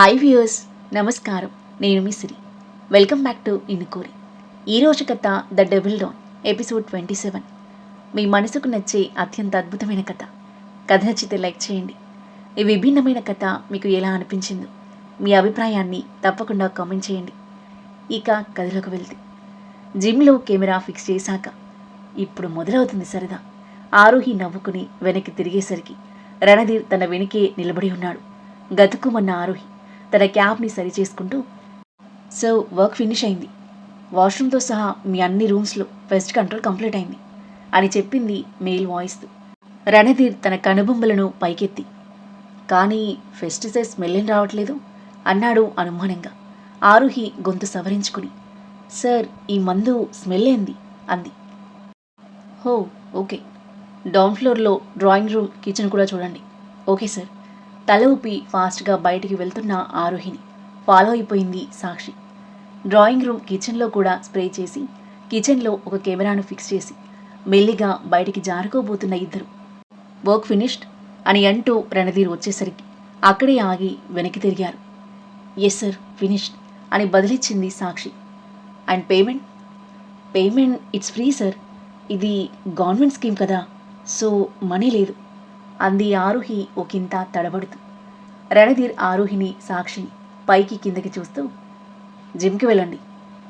Hi viewers నమస్కారం. నేను మీ సిరి. వెల్కమ్ బ్యాక్ టు ఇనుకోరి. ఈరోజు కథ the double down episode twenty seven. మీ మనసుకు నచ్చే అత్యంత అద్భుతమైన కథ. కథ నచ్చితే లైక్ చేయండి. ఈ విభిన్నమైన కథ మీకు ఎలా అనిపించిందో మీ అభిప్రాయాన్ని తప్పకుండా కామెంట్ చేయండి. ఇక కథలోకి వెళ్తే. జిమ్లో కెమెరా ఫిక్స్ చేశాక ఇప్పుడు మొదలవుతుంది సరదా. ఆరోహి నవ్వుకుని వెనక్కి తిరిగేసరికి రణధీర్ తన వెనుకే నిలబడి ఉన్నాడు. గతుకుమన్న ఆరోహి తన క్యాబ్ని సరిచేసుకుంటూ సో వర్క్ ఫినిష్ అయింది. వాష్రూమ్తో సహా మీ అన్ని రూమ్స్లో పెస్ట్ కంట్రోల్ కంప్లీట్ అయింది అని చెప్పింది మెయిల్ వాయిస్. రణధీర్ తన కనుబొమ్మలను పైకెత్తి కానీ ఫెస్టిసైడ్ స్మెల్ ఏం రావట్లేదు అన్నాడు అనుమానంగా. ఆరుహి గొంతు సవరించుకుని సార్ ఈ మందు స్మెల్ ఏంది అంది. హో ఓకే. డౌన్ ఫ్లోర్లో డ్రాయింగ్ రూమ్ కిచెన్ కూడా చూడండి. Okay sir. తల ఊపి ఫాస్ట్గా బయటికి వెళ్తున్న ఆరోహిణి ఫాలో అయిపోయింది సాక్షి. డ్రాయింగ్ రూమ్ కిచెన్లో కూడా స్ప్రే చేసి కిచెన్లో ఒక కెమెరాను ఫిక్స్ చేసి మెల్లిగా బయటికి జారుకోబోతున్న ఇద్దరు. Work finished? అని అంటూ రణధీర్ వచ్చేసరికి అక్కడే ఆగి వెనక్కి తిరిగారు. ఎస్ సార్ ఫినిష్డ్ అని బదిలిచ్చింది Sakshi. And payment? Payment it's free sir. ఇది గవర్నమెంట్ స్కీమ్ కదా సో మనీ లేదు. అంది ఆరుహి ఒకంత తడబడుతూ. రణధీర్ ఆరుహిని సాక్షిని పైకి కిందకి చూస్తూ జిమ్కి వెళ్ళండి.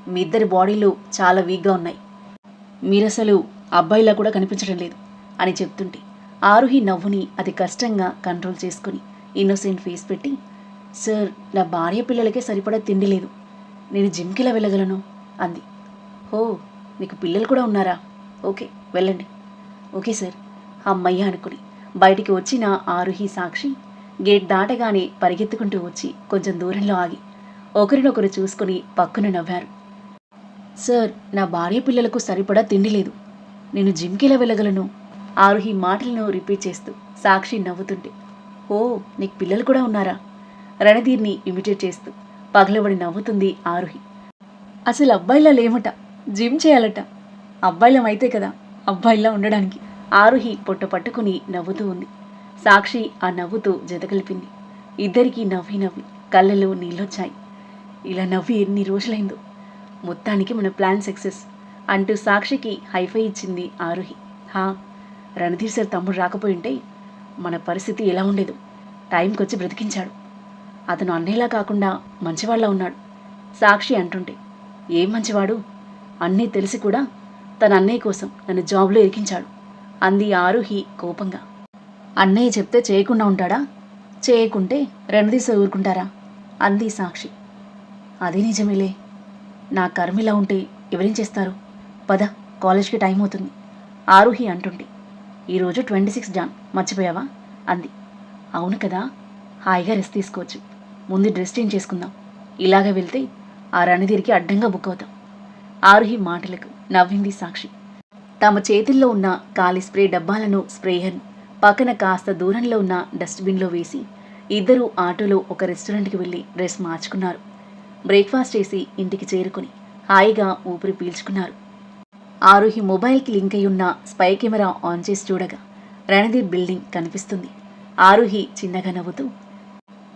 మీ ఇద్దరి బాడీలు చాలా వీక్గా ఉన్నాయి. మీరసలు అబ్బాయిలా కూడా కనిపించడం లేదు అని చెప్తుంటే ఆరుహి నవ్వుని అది కష్టంగా కంట్రోల్ చేసుకుని ఇన్నోసెంట్ ఫేస్ పెట్టి సార్ నా భార్య పిల్లలకే సరిపడా తిండి లేదు. నేను జిమ్కిలా వెళ్ళగలను? అంది. హో మీకు పిల్లలు కూడా ఉన్నారా? ఓకే వెళ్ళండి. ఓకే సార్ అమ్మయ్య అనుకుని బయటికి వచ్చిన ఆరుహి సాక్షి గేట్ దాటగానే పరిగెత్తుకుంటూ వచ్చి కొంచెం దూరంలో ఆగి ఒకరినొకరు చూసుకుని పక్కన నవ్వారు. సార్ నా భార్య పిల్లలకు సరిపడా తిండి లేదు. నేను జిమ్కిలా వెళ్ళగలను? ఆరుహి మాటలను రిపీట్ చేస్తూ సాక్షి నవ్వుతుంటే. ఓ నీకు పిల్లలు కూడా ఉన్నారా? రణధీర్ని ఇమిటేట్ చేస్తూ పగలబడి నవ్వుతుంది ఆరుహి. అసలు అబ్బాయిలా లేమట జిమ్ చేయాలట. అబ్బాయిలం అయితే కదా అబ్బాయిలా ఉండడానికి. ఆరుహి పొట్ట పట్టుకుని నవ్వుతూ ఉంది సాక్షి ఆ నవ్వుతూ జతకలిపింది. ఇద్దరికీ నవ్వి నవ్వి కళ్ళలో నీళ్ళొచ్చాయి. ఇలా నవ్వి ఎన్ని రోజులైందో. మొత్తానికి మన ప్లాన్ సక్సెస్ అంటూ సాక్షికి హైఫై ఇచ్చింది ఆరుహి. హా రణధీర్ సార్ తమ్ముడు రాకపోయింటే మన పరిస్థితి ఎలా ఉండేదు. టైంకి వచ్చి బ్రతికించాడు. అతను అన్నయ్యలా కాకుండా మంచివాళ్ళ ఉన్నాడు. సాక్షి అంటుంటే ఏం మంచివాడు? అన్నీ తెలిసి కూడా తన అన్నయ్య కోసం నన్ను జాబ్లో ఇరికించాడు. అంది ఆరుహి కోపంగా. అన్నయ్య చెప్తే చేయకుండా ఉంటాడా? చేయకుంటే రణదీస ఊరుకుంటారా? అంది సాక్షి. అది నిజమేలే. నా కర్మిలా ఉంటే ఎవరేం చేస్తారు? పద కాలేజ్కి టైం అవుతుంది. ఆరుహి అంటుంటే ఈరోజు ట్వంటీ సిక్స్ జాన్ మర్చిపోయావా? అంది. అవును కదా హాయిగా రెస్ట్ తీసుకోవచ్చు. ముందు డ్రెస్ చేంజ్ చేసుకుందాం. ఇలాగ వెళ్తే ఆ రణధీరికి అడ్డంగా బుక్ అవుతాం. ఆరుహి మాటలకు నవ్వింది సాక్షి. తమ చేతుల్లో ఉన్న ఖాళీ స్ప్రే డబ్బాలను స్ప్రేయర్ పక్కన కాస్త దూరంలో ఉన్న డస్ట్బిన్లో వేసి ఇద్దరు ఆటోలో ఒక రెస్టారెంట్కి వెళ్ళి డ్రెస్ మార్చుకున్నారు. బ్రేక్ఫాస్ట్ చేసి ఇంటికి చేరుకుని హాయిగా ఊపిరి పీల్చుకున్నారు. ఆరోహి మొబైల్కి లింక్ అయి ఉన్న స్పై కెమెరా ఆన్ చేసి చూడగా రణధీర్ బిల్డింగ్ కనిపిస్తుంది. ఆరోహి చిన్నగా నవ్వుతూ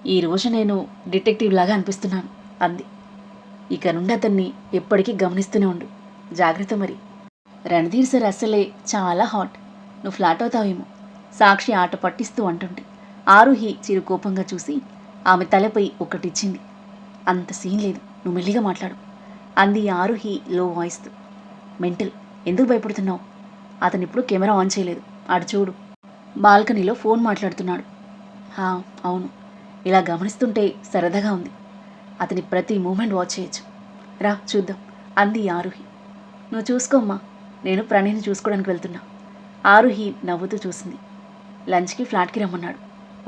ఈ రోజు నేను డిటెక్టివ్ లాగా అనిపిస్తున్నాను అంది. ఇక నుండి అతన్ని ఎప్పటికీ గమనిస్తూనే ఉండు. జాగ్రత్త మరి. రణధీర్ సార్ అసలే చాలా హాట్. నువ్వు ఫ్లాట్ అవుతావేమో సాక్షి ఆట పట్టిస్తూ అంటుంటే ఆరుహి చిరు కోపంగా చూసి ఆమె తలపై ఒకటిచ్చింది. అంత సీన్ లేదు. నువ్వు మెల్లిగా మాట్లాడు. అంది ఆరుహి లో వాయిస్తో. మెంటల్ ఎందుకు భయపడుతున్నావు? అతను ఇప్పుడు కెమెరా ఆన్ చేయలేదు. ఆడు చూడు. బాల్కనీలో ఫోన్ మాట్లాడుతున్నాడు. హా అవును. ఇలా గమనిస్తుంటే సరదాగా ఉంది. అతని ప్రతి మూమెంట్ వాచ్ చేయొచ్చు. రా చూద్దాం. అంది ఆరుహి. నువ్వు చూసుకోమ్మా. నేను ప్రణయ్ని చూసుకోవడానికి వెళ్తున్నా. ఆరుహి నవ్వుతూ చూసింది. లంచ్కి ఫ్లాట్కి రమ్మన్నాడు.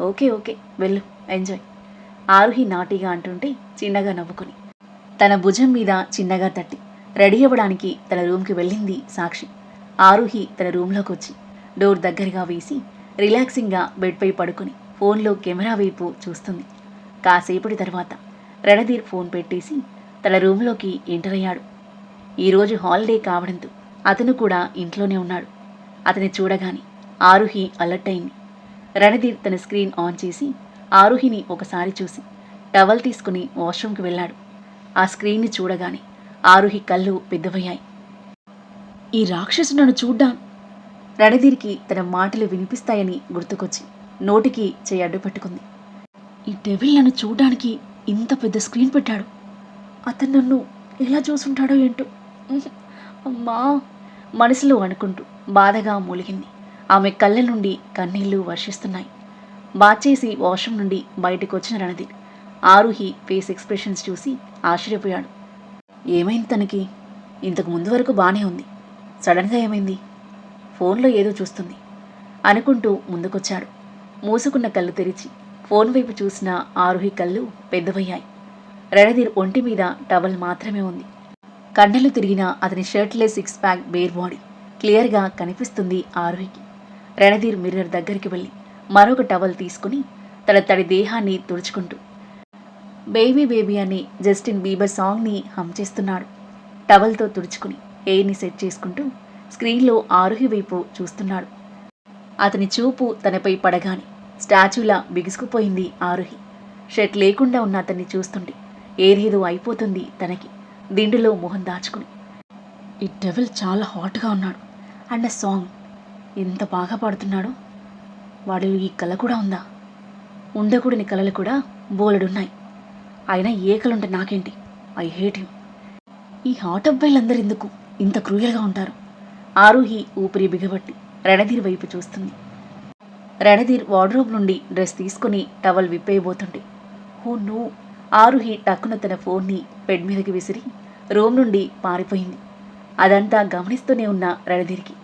ఓకే ఓకే వెళ్ళు ఎంజాయ్. ఆరుహి నాటిగా అంటుంటే చిన్నగా నవ్వుకుని. తన భుజం మీద చిన్నగా తట్టి రెడీ అవ్వడానికి తన రూమ్కి వెళ్ళింది సాక్షి. ఆరుహి తన రూమ్లోకి వచ్చి డోర్ దగ్గరగా వేసి రిలాక్సింగ్గా బెడ్పై పడుకుని ఫోన్లో కెమెరా వైపు చూస్తుంది. కాసేపటి తర్వాత రణధీర్ ఫోన్ పెట్టేసి తన రూమ్లోకి ఎంటర్ అయ్యాడు. ఈరోజు హాలిడే కావడంతో అతను కూడా ఇంట్లోనే ఉన్నాడు. అతని చూడగానే ఆరుహి అలర్ట్ అయింది. రణధీర్ తన స్క్రీన్ ఆన్ చేసి ఆరుహిని ఒకసారి చూసి టవల్ తీసుకుని వాష్రూమ్కి వెళ్ళాడు. ఆ స్క్రీన్ని చూడగానే ఆరుహి కళ్ళు పెద్దవయ్యాయి. ఈ రాక్షసు నన్ను చూడ్డాను. రణధీర్కి తన మాటలు వినిపిస్తాయని గుర్తుకొచ్చి నోటికి చేయి అడ్డు పెట్టుకుంది. ఈ డెవిల్ నన్ను చూడడానికి ఇంత పెద్ద స్క్రీన్ పెట్టాడు. అతను నన్ను ఎలా చూసుంటాడో ఏంటో. అమ్మా! మనసులో అనుకుంటూ బాధగా మూలిగింది. ఆమె కళ్ళ నుండి కన్నీళ్ళు వర్షిస్తున్నాయి. బాచేసి వాష్రూమ్ నుండి బయటకు వచ్చిన రణధీర్ ఆరుహి ఫేస్ ఎక్స్ప్రెషన్స్ చూసి ఆశ్చర్యపోయాడు. ఏమైంది తనకి? ఇంతకు ముందు వరకు బాగానే ఉంది. సడన్గా ఏమైంది? ఫోన్లో ఏదో చూస్తుంది. అనుకుంటూ ముందుకొచ్చాడు. మూసుకున్న కళ్ళు తెరిచి ఫోన్ వైపు చూసిన ఆరుహి కళ్ళు పెద్దవయ్యాయి. రణధీర్ ఒంటి మీద టవల్ మాత్రమే ఉంది. కండలు తిరిగిన అతని షర్ట్లే సిక్స్ ప్యాక్ బేర్ బాడీ. క్లియర్గా కనిపిస్తుంది ఆరుహికి. రణధీర్ మిర్రర్ దగ్గరికి వెళ్ళి మరొక టవల్ తీసుకుని తన తడి దేహాన్ని తుడుచుకుంటూ బేబీ బేబీ అని జస్టిన్ బీబర్ సాంగ్ని హమ్ చేస్తున్నాడు. టవల్తో తుడుచుకుని ఎయిర్ని సెట్ చేసుకుంటూ స్క్రీన్లో ఆరుహి వైపు చూస్తున్నాడు. అతని చూపు తనపై పడగానే స్టాచ్యూలా బిగుసుకుపోయింది ఆరుహి. షర్ట్ లేకుండా ఉన్న అతన్ని చూస్తుంటే ఏదేదో అయిపోతుంది తనకి. దిండులో మొహం దాచుకుని. ఈ డెవిల్ చాలా హాట్గా ఉన్నాడు. అండ్ ఆ సాంగ్ ఎంత బాగా పాడుతున్నాడో. వాడిలో ఈ కళ కూడా ఉందా? ఉండకూడని కళలు కూడా బోలెడున్నాయి. అయినా ఏ కళ ఉంటే నాకేంటి? ఐ హేట్ యూ ఈ హాట్ అబ్బాయిలందరూ ఎందుకు ఇంత క్రూయల్గా ఉంటారు? ఆరుహి ఊపిరి బిగబట్టి రణధీర్ వైపు చూస్తుంది. రణధీర్ వార్డ్రోబ్ నుండి డ్రెస్ తీసుకుని టవల్ విప్పేయబోతుంటే ఓ నో ఆరుహి టక్కున తన ఫోన్ని బెడ్ మీదకి విసిరి రూమ్ నుండి పారిపోయింది. అదంతా గమనిస్తూనే ఉన్న రణధీర్కి.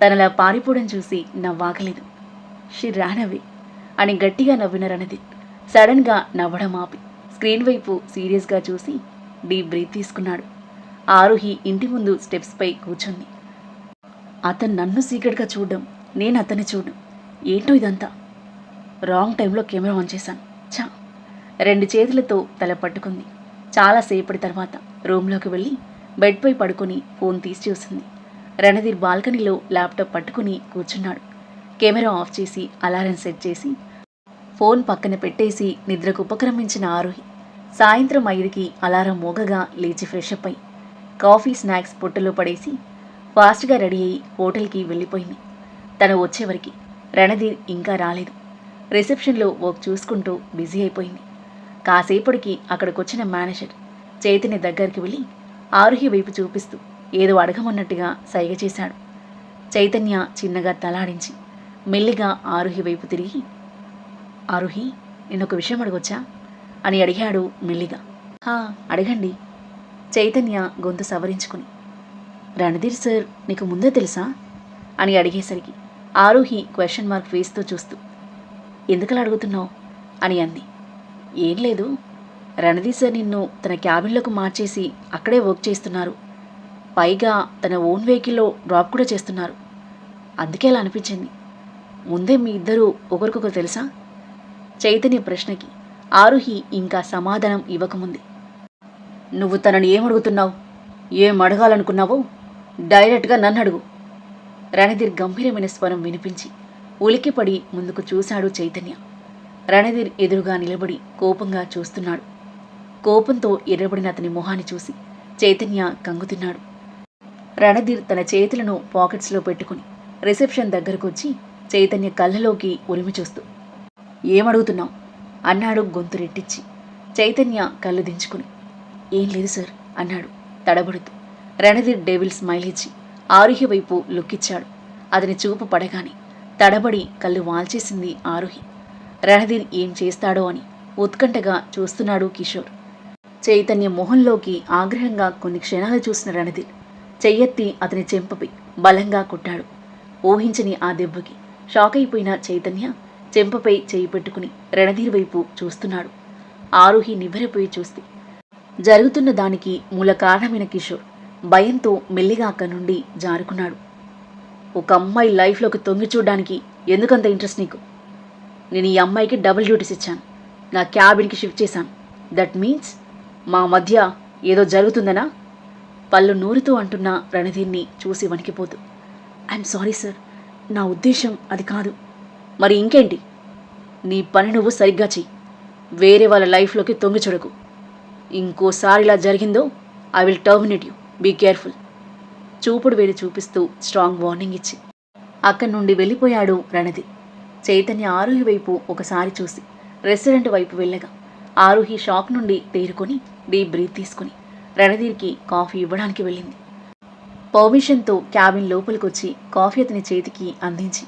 తనలా పారిపోవడం చూసి నవ్వాగలేదు. షీ రానవే అని గట్టిగా నవ్విన రణధీర్ సడన్గా నవ్వడం ఆపి స్క్రీన్ వైపు సీరియస్గా చూసి డీప్ బ్రీత్ తీసుకున్నాడు. ఆరుహి ఇంటి ముందు స్టెప్స్పై కూర్చుంది. అతను నన్ను సీక్రెట్గా చూడడం నేను అతన్ని చూడడం ఏంటో ఇదంతా? రాంగ్ టైంలో కెమెరా ఆన్ చేశాను. రెండు చేతులతో తల పట్టుకుంది. చాలాసేపటి తర్వాత రూమ్లోకి వెళ్ళి బెడ్పై పడుకొని ఫోన్ తీసి చూసింది. రణధీర్ బాల్కనీలో ల్యాప్టాప్ పట్టుకుని కూర్చున్నాడు. కెమెరా ఆఫ్ చేసి అలారం సెట్ చేసి ఫోన్ పక్కన పెట్టేసి నిద్రకు ఉపక్రమించిన ఆరోహి సాయంత్రం ఐదుకి అలారం మోగగా లేచి ఫ్రెష్ అప్ అయి కాఫీ స్నాక్స్ పొట్టలో పడేసి ఫాస్ట్గా రెడీ అయ్యి హోటల్కి వెళ్ళిపోయింది. తను వచ్చేవరికి రణధీర్ ఇంకా రాలేదు. రిసెప్షన్లో వర్క్ చూసుకుంటూ బిజీ అయిపోయింది. కాసేపటికి అక్కడికొచ్చిన మేనేజర్ చైతన్య దగ్గరికి వెళ్ళి ఆరుహి వైపు చూపిస్తూ ఏదో అడగమన్నట్టుగా సైగ చేశాడు. చైతన్య చిన్నగా తలాడించి మెల్లిగా ఆరుహి వైపు తిరిగి ఆరుహి నేను ఒక విషయం అడగొచ్చా? అని అడిగాడు మెల్లిగా. హా అడగండి. చైతన్య గొంతు సవరించుకుని రణధీర్ సార్ నీకు ముందే తెలుసా? అని అడిగేసరికి ఆరుహి క్వశ్చన్ మార్క్ ఫేస్తో చూస్తూ ఎందుకలా అడుగుతున్నావు? అని అంది. ఏం లేదు. రణదీ సార్ నిన్ను తన క్యాబిన్లోకి మార్చేసి అక్కడే వర్క్ చేస్తున్నారు. పైగా తన ఓన్ వెహికల్లో డ్రాప్ కూడా చేస్తున్నారు. అందుకే అలా అనిపించింది. ముందే మీ ఇద్దరూ ఒకరికొకరు తెలుసా? చైతన్య ప్రశ్నకి ఆరుహి ఇంకా సమాధానం ఇవ్వకముంది. నువ్వు తనని ఏమడుగుతున్నావు ఏం అడగాలనుకున్నావో? డైరెక్ట్గా నన్ను అడుగు. రణధీర్ గంభీరమైన స్వరం వినిపించి ఉలికిపడి ముందుకు చూశాడు చైతన్య. రణధీర్ ఎదురుగా నిలబడి కోపంగా చూస్తున్నాడు. కోపంతో ఎర్రబడిన అతని మొహాన్ని చూసి చైతన్య కంగుతిన్నాడు రణధీర్ తన చేతులను పాకెట్స్లో పెట్టుకుని రిసెప్షన్ దగ్గరకు వచ్చి చైతన్య కళ్ళలోకి ఉరిమి చూస్తూ ఏమడుగుతున్నావు? అన్నాడు గొంతు రెట్టించి. చైతన్య కళ్ళు దించుకుని ఏం లేదు సార్ అన్నాడు తడబడుతూ. రణధీర్ డేవిల్ స్మైల్ ఇచ్చి ఆరుహి వైపు లుక్కిచ్చాడు. అతని చూపు పడగానే తడబడి కళ్ళు వాల్చేసింది ఆరుహి. రణధీర్ ఏం చేస్తాడో అని ఉత్కంఠగా చూస్తున్నాడు కిషోర్. చైతన్య మొహంలోకి ఆగ్రహంగా కొన్ని క్షణాలు చూసిన రణధీర్ చెయ్యెత్తి అతని చెంపపై బలంగా కొట్టాడు. ఊహించని ఆ దెబ్బకి షాక్ అయిపోయిన చైతన్య చెంపపై చేయి పెట్టుకుని రణధీర్ వైపు చూస్తున్నాడు. ఆరుహి నివ్వెరపోయి చూస్తే జరుగుతున్న దానికి మూల కారణమైన కిషోర్ భయంతో మెల్లిగా అక్కడి నుండి జారుకున్నాడు. ఒక అమ్మాయి లైఫ్లోకి తొంగి చూడడానికి ఎందుకంత ఇంట్రెస్ట్ నీకు? నేను ఈ అమ్మాయికి డబుల్ డ్యూటీస్ ఇచ్చాను. నా క్యాబిన్కి షిఫ్ట్ చేశాను. దట్ మీన్స్ మా మధ్య ఏదో జరుగుతుందనా? పళ్ళు నూరుతూ అంటున్న రణధీర్ని చూసి వణికిపోతూ. ఐఎమ్ సారీ సార్ నా ఉద్దేశం అది కాదు. మరి ఇంకేంటి? నీ పని నువ్వు సరిగ్గా చెయ్యి. వేరే వాళ్ళ లైఫ్లోకి తొంగి చూడకు. ఇంకోసారి ఇలా జరిగిందో I will terminate you be careful చూపుడు వేడి చూపిస్తూ స్ట్రాంగ్ వార్నింగ్ ఇచ్చి. అక్కడి నుండి వెళ్ళిపోయాడు రణధీర్. చైతన్య ఆరోహి వైపు ఒకసారి చూసి రెస్టారెంట్ వైపు వెళ్ళగా ఆరోహి షాక్ నుండి తేరుకొని డీప్ బ్రీత్ తీసుకుని రణధీర్కి కాఫీ ఇవ్వడానికి వెళ్ళింది. పర్మిషన్తో క్యాబిన్ లోపలికొచ్చి కాఫీ అతని చేతికి అందించి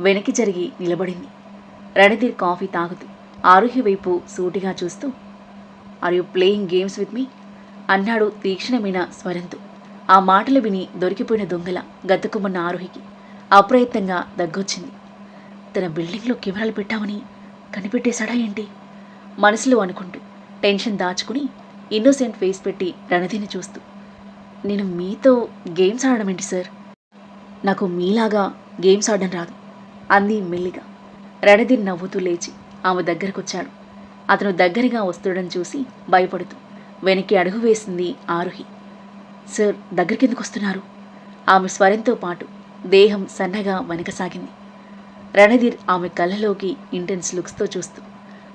వెనక్కి జరిగి నిలబడింది. రణధీర్ కాఫీ తాగుతూ ఆరోహి వైపు సూటిగా చూస్తూ are you playing games with me అన్నాడు తీక్షణమైన స్వరంతో. ఆ మాటలు విని దొరికిపోయిన దొంగల గతుకుమన్న ఆరోహికి అప్రయత్నంగా దగ్గొచ్చింది. తన బిల్డింగ్లో కెమెరాలు పెట్టామని కనిపెట్టేశాడా ఏంటి? మనసులో అనుకుంటూ టెన్షన్ దాచుకుని ఇన్నోసెంట్ ఫేస్ పెట్టి రణధిని చూస్తూ నేను మీతో గేమ్స్ ఆడడం ఏంటి సార్? నాకు మీలాగా గేమ్స్ ఆడడం రాదు అంది మెల్లిగా. రణధీర్ నవ్వుతూ లేచి ఆమె దగ్గరకొచ్చాడు. అతను దగ్గరగా వస్తుండడం చూసి భయపడుతూ వెనక్కి అడుగు వేసింది ఆరుహి. సార్ దగ్గరికెందుకు వస్తున్నారు? ఆమె స్వరంతో పాటు దేహం సన్నగా వెనకసాగింది. రణధీర్ ఆమె కళ్ళలోకి ఇంటెన్స్ లుక్స్తో చూస్తూ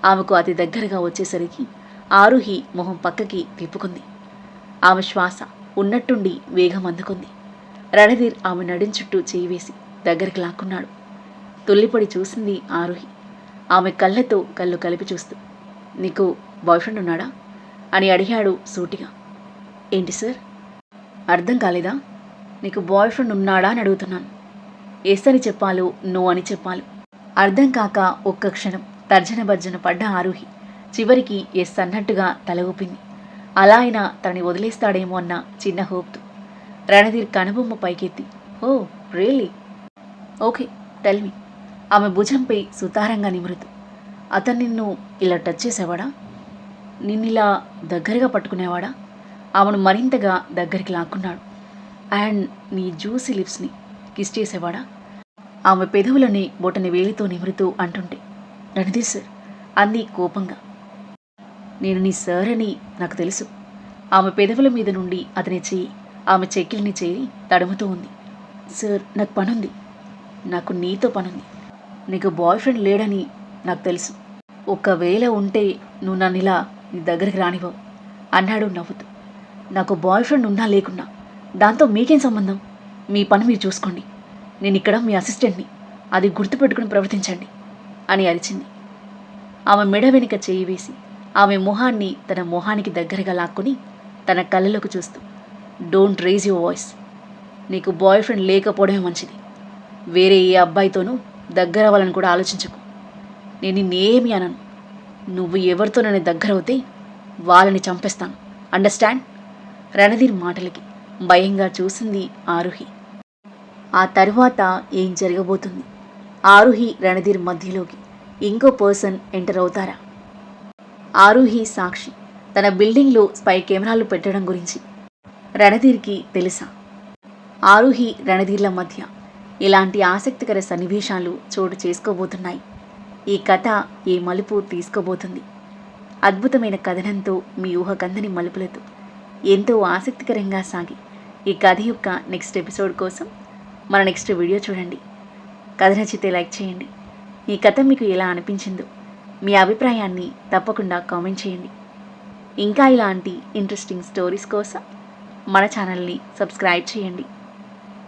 ఆమెకు అతి దగ్గరగా వచ్చేసరికి ఆరుహి మొహం పక్కకి తిప్పుకుంది ఆమె శ్వాస ఉన్నట్టుండి వేగం అందుకుంది. రణధీర్ ఆమె నడిం చుట్టూ చేయి వేసి దగ్గరికి లాక్కున్నాడు. తుల్లిపడి చూసింది ఆరుహి. ఆమె కళ్ళతో కళ్ళు కలిపి చూస్తూ నీకు బాయ్ఫ్రెండ్ ఉన్నాడా? అని అడిగాడు సూటిగా. ఏంటి సార్? అర్థం కాలేదా? నీకు బాయ్ ఫ్రెండ్ ఉన్నాడా అని అడుగుతున్నాను. ఎస్ అని చెప్పాలో నో అని చెప్పాలి. అర్థం కాక ఒక్క క్షణం తర్జన భర్జన పడ్డ ఆరుహి. చివరికి ఎస్ అన్నట్టుగా తల ఊపింది. అలా అయినా తనని వదిలేస్తాడేమో అన్న చిన్న హోప్తో. రణధీర్ కనుబొమ్మ పైకెత్తి oh really okay tell me. ఆమె భుజంపై సుతారంగా నిమురుతూ అతను నిన్ను ఇలా టచ్ చేసేవాడా? నిన్నిలా దగ్గరగా పట్టుకునేవాడా? ఆమెను మరింతగా దగ్గరికి లాక్కున్నాడు. అండ్ నీ జ్యూసీ లిప్స్ని కిస్ చేసేవాడా? ఆమె పెదవులని బొటని వేలితో నిమురుతూ అంటుంటే రణధీర్ సార్ అంది కోపంగా. నేను నీ సార్ అని నాకు తెలుసు. ఆమె పెదవుల మీద నుండి అతని చేయి ఆమె చెక్కిల్ని చేరి తడుముతూ ఉంది. సార్ నాకు పనుంది. నాకు నీతో పనుంది. నీకు బాయ్ ఫ్రెండ్ లేడని నాకు తెలుసు. ఒకవేళ ఉంటే నువ్వు నన్ను ఇలా నీ దగ్గరికి రానివ్వవు అన్నాడు నవ్వుతూ. నాకు బాయ్ ఫ్రెండ్ ఉన్నా లేకున్నా దాంతో మీకేం సంబంధం? మీ పని మీరు చూసుకోండి. నేను ఇక్కడ మీ అసిస్టెంట్ని అది గుర్తుపెట్టుకుని ప్రవర్తించండి అని అరిచింది. ఆమె మెడ వెనుక చేయి వేసి ఆమె మొహాన్ని తన మొహానికి దగ్గరగా లాక్కుని తన కళ్ళలోకి చూస్తూ డోంట్ రేజ్ యువర్ వాయిస్ నీకు బాయ్ ఫ్రెండ్ లేకపోవడమే మంచిది. వేరే ఏ అబ్బాయితోనూ దగ్గర అవ్వాలని కూడా ఆలోచించకు. నేను నిన్నేమి అనను. నువ్వు ఎవరితో నన్ను దగ్గర అవుతే వాళ్ళని చంపేస్తాను. అండర్స్టాండ్ రణధీర్ మాటలకి భయంగా చూసింది ఆరుహి. ఆ తరువాత ఏం జరగబోతుంది? ఆరుహి రణధీర్ మధ్యలోకి. ఇంకో పర్సన్ ఎంటర్ అవుతారా? ఆరుహి సాక్షి. తన బిల్డింగ్లో స్పై కెమెరాలు పెట్టడం గురించి. రణధీర్కి తెలుసా? ఆరుహి రణధీర్ల మధ్య. ఇలాంటి ఆసక్తికర సన్నివేశాలు చోటు చేసుకోబోతున్నాయి. ఈ కథ ఏ మలుపు తీసుకోబోతుంది. అద్భుతమైన కథనంతో మీ ఊహకందని మలుపులతో. ఎంతో ఆసక్తికరంగా సాగి. ఈ కథ యొక్క నెక్స్ట్ ఎపిసోడ్ కోసం మన నెక్స్ట్ వీడియో చూడండి. కథ నచ్చితే లైక్ చేయండి. ఈ కథ మీకు ఎలా అనిపించిందో మీ అభిప్రాయాన్ని తప్పకుండా కామెంట్ చేయండి. ఇంకా ఇలాంటి ఇంట్రెస్టింగ్ స్టోరీస్ కోసం మన ఛానల్ని సబ్స్క్రైబ్ చేయండి.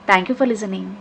Thank you for listening